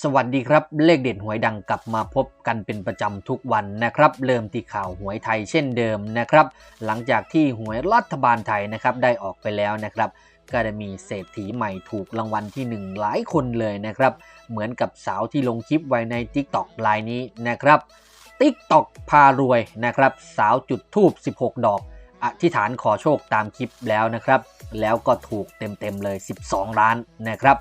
สวัสดีครับ เลขเด็ดหวยดังกลับมาพบกันเป็นประจำทุกวันนะครับ เริ่มที่ข่าวหวยไทยเช่นเดิมนะครับ หลังจากที่หวยรัฐบาลไทยนะครับได้ออกไปแล้วนะครับ ก็ได้มีเศรษฐีใหม่ถูกรางวัลที่ 1 หลายคนเลยนะครับ เหมือนกับสาวที่ลงคลิปไว้ใน TikTok ลายนี้นะครับ TikTok พารวยนะครับ สาวจุดทูบ16 ดอก อธิษฐานขอโชคตามคลิปแล้วนะครับ แล้วก็ถูกเต็มๆเลย 12 ล้านนะครับ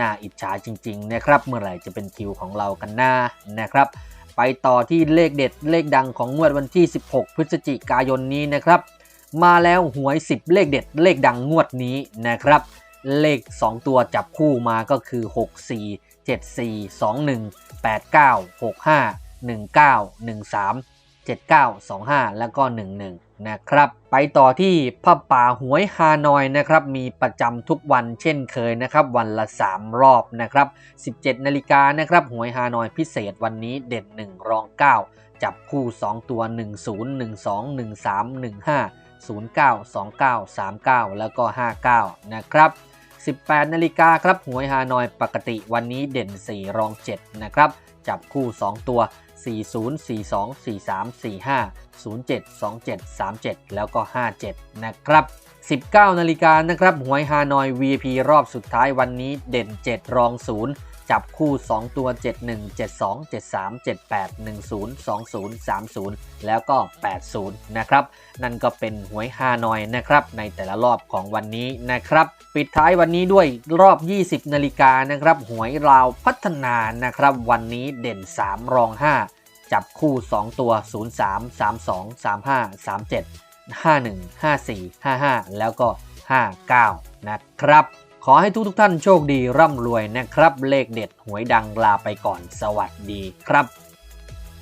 น่าอิจฉาจริงๆนะครับเมื่อไหร่จะเป็นคิวของเรากันหน้านะครับ ไปต่อที่เลขเด็ดเลขดังของงวดวันที่ 16 พฤศจิกายนนี้นะครับ มาแล้วหวย 10 เลขเด็ดเลขดังงวดนี้นะครับ เลข 2 ตัวจับคู่มาก็คือ 64 74 21 89 65 19 13 7925 แล้วก็ 11 นะครับ ไปต่อที่ผ้าป่าหวยฮานอยนะครับ มีประจำทุกวันเช่นเคยนะครับ วันละ 3 รอบนะครับ 17 นาฬิกานะครับหวยฮานอยพิเศษวันนี้เด่น 1 รอง 9 จับคู่ 2 ตัว 10 12 13 15 09 29 39 แล้วก็ 59 นะครับ 18 นาฬิกาครับหวยฮานอยปกติวันนี้เด่น 4 รอง 7 นะครับ จับคู่ 2 ตัว 40 42 43 45 07 27 37 แล้วก็ 57 นะครับ 19 นาฬิกานะครับหวยฮานอย VIP รอบสุดท้ายวันนี้เด่น 7 รอง 0 จับคู่ 2 ตัว 71 72 73 78 10 20 30 แล้วก็ 80 นะครับ นั่นก็เป็นหวยฮานอยนะครับ ในแต่ละรอบของวันนี้นะครับ ปิดท้ายวันนี้ด้วยรอบ 20 นาฬิกานะครับ หวยราวพัฒนานะครับ วันนี้เด่น 3 รอง 5 จับคู่ 2 ตัว 03 32 35 37 51 54 55 แล้วก็ 59 นะครับ ขอให้ทุกทุกท่านโชคดีร่ำรวยนะครับ เลขเด็ดหวยดังลาไปก่อนสวัสดีครับ